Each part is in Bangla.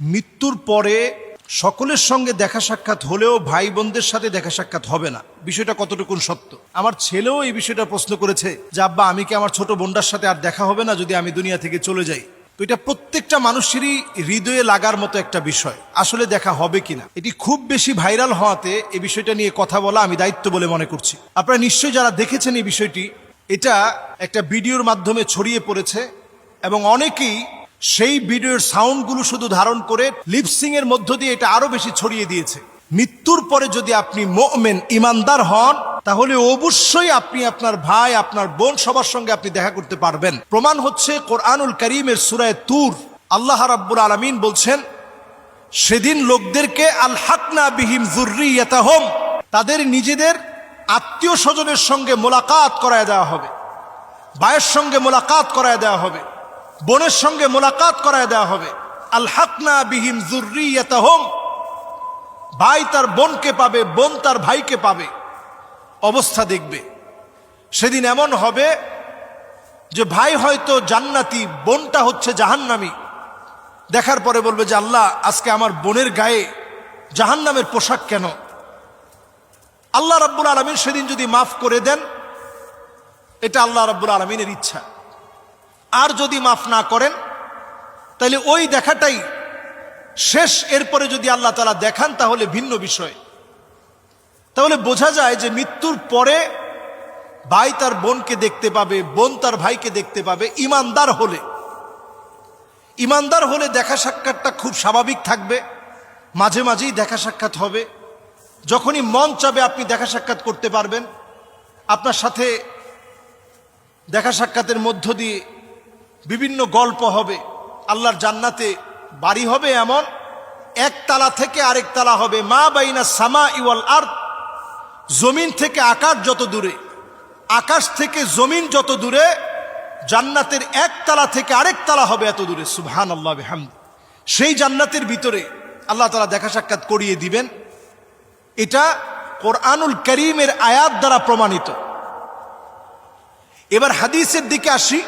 মৃত্যুর পরে সকলের সঙ্গে দেখা সাক্ষাৎ হলেও ভাই বোনদের সাথে দেখা সাক্ষাৎ হবে না। বিষয়টা কতটুকু সত্য? আমার ছেলেও এই বিষয়টা প্রশ্ন করেছে যে, আব্বা, আমি কি আমার ছোট বোনটার সাথে আর দেখা হবে না যদি আমি দুনিয়া থেকে চলে যাই? তো এটা প্রত্যেকটা মানুষেরই হৃদয়ে লাগার মতো একটা বিষয়, আসলে দেখা হবে কিনা। এটি খুব বেশি ভাইরাল হওয়াতে এই বিষয়টা নিয়ে কথা বলা আমি দায়িত্ব বলে মনে করছি। আপনারা নিশ্চয়ই যারা দেখেছেন এই বিষয়টি, এটা একটা ভিডিওর মাধ্যমে ছড়িয়ে পড়েছে এবং অনেকেই সেই ভিডিওর সাউন্ডগুলো শুধু ধারণ করে লিপসিং এর মধ্য দিয়ে এটা আরও বেশি ছড়িয়ে দিয়েছে। মৃত্যুর পরে যদি আপনি মোমেন, ইমানদার হন, তাহলে অবশ্যই আপনি আপনার ভাই, আপনার বোন সবার সঙ্গে আপনি দেখা করতে পারবেন। প্রমাণ হচ্ছে কোরআনুল করিমের সুরায় তুর। আল্লাহ রাব্বুল আলমিন বলছেন, সেদিন লোকদেরকে আল হাকনা বিহিম জুর্রিয়াতাহম তাদের নিজেদের আত্মীয় স্বজনের সঙ্গে মোলাকাত করায় দেওয়া হবে। ভাইয়ের সঙ্গে মোলাকাত করায় দেওয়া হবে। বোনের সঙ্গে মোলাকাত করায় দেওয়া হবে। আল হাকনা বিহিম জুর্রিয়াতাহম ভাই তার বোনকে পাবে, বোন তার ভাইকে পাবে। অবস্থা দেখবে। সেদিন এমন হবে যে ভাই হয়তো জান্নাতি, বোনটা হচ্ছে জাহান্নামী। দেখার পরে বলবে যে, আল্লাহ, আজকে আমার বোনের গায়ে জাহান্নামের পোশাক কেন? আল্লাহ রাব্বুল আলমিন সেদিন যদি মাফ করে দেন, এটা আল্লাহ রাব্বুল আলমিনের ইচ্ছা। আর যদি মাফ না করেন, তাহলে ওই দেখাটাই শেষ। এরপরে যদি আল্লাহ তালা দেখান, তাহলে ভিন্ন বিষয়। তাহলে বোঝা যায় যে মৃত্যুর পরে ভাই তার বোনকে দেখতে পাবে, বোন তার ভাইকে দেখতে পাবে, ইমানদার হলে। ইমানদার হলে দেখা সাক্ষাৎটা খুব স্বাভাবিক থাকবে। মাঝে মাঝেই দেখা সাক্ষাৎ হবে। যখনই মন চাবে আপনি দেখা সাক্ষাৎ করতে পারবেন। আপনার সাথে দেখা সাক্ষাতের মধ্য দিয়ে বিভিন্ন গল্প হবে। আল্লাহর জান্নাতে বাড়ি হবে এমন, এক তালা থেকে আরেক তালা হবে। মা বাইনা সামা ইওয়াল আর জমিন থেকে আকাশ যত দূরে, আকাশ থেকে জমিন যত দূরে, জান্নাতের এক তালা থেকে আরেক তালা হবে এত দূরে। সুবহান আল্লাহ হামদ সেই জান্নাতের ভিতরে আল্লাহ তালা দেখা সাক্ষাৎ করিয়ে দিবেন। এটা কোরআনুল করিমের আয়াত দ্বারা প্রমাণিত। এবার হাদিসের দিকে আসি।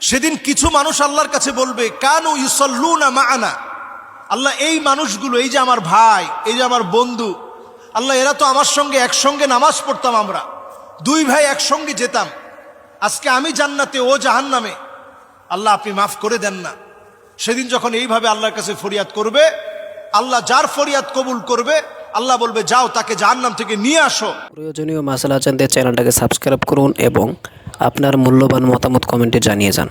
সেদিন কিছু মানুষ আল্লাহর কাছে বলবে, কানু ইউসল্লু না মানা। আল্লাহ, এই মানুষগুলো, এই যে আমার ভাই, এই যে আমার বন্ধু, আল্লাহ, এরা তো আমার সঙ্গে একসঙ্গে নামাজ পড়তাম আমরা। দুই ভাই একসঙ্গে যেতাম। আজকে আমি জান্নাতে, ও জাহান্নামে। আল্লাহ, আপনি মাফ করে দেন না। সেদিন যখন এইভাবে আল্লাহর কাছে ফরিয়াদ করবে, আল্লাহ যার ফরিয়াদ কবুল করবে আল্লাহ বলবে, যাও তাকে জাহান্নাম থেকে নিয়ে আসো। প্রয়োজনীয় মাসালা জানতে চ্যানেলটাকে সাবস্ক্রাইব করুন এবং আপনার মূল্যবান মতামত কমেন্টে জানিয়ে যান।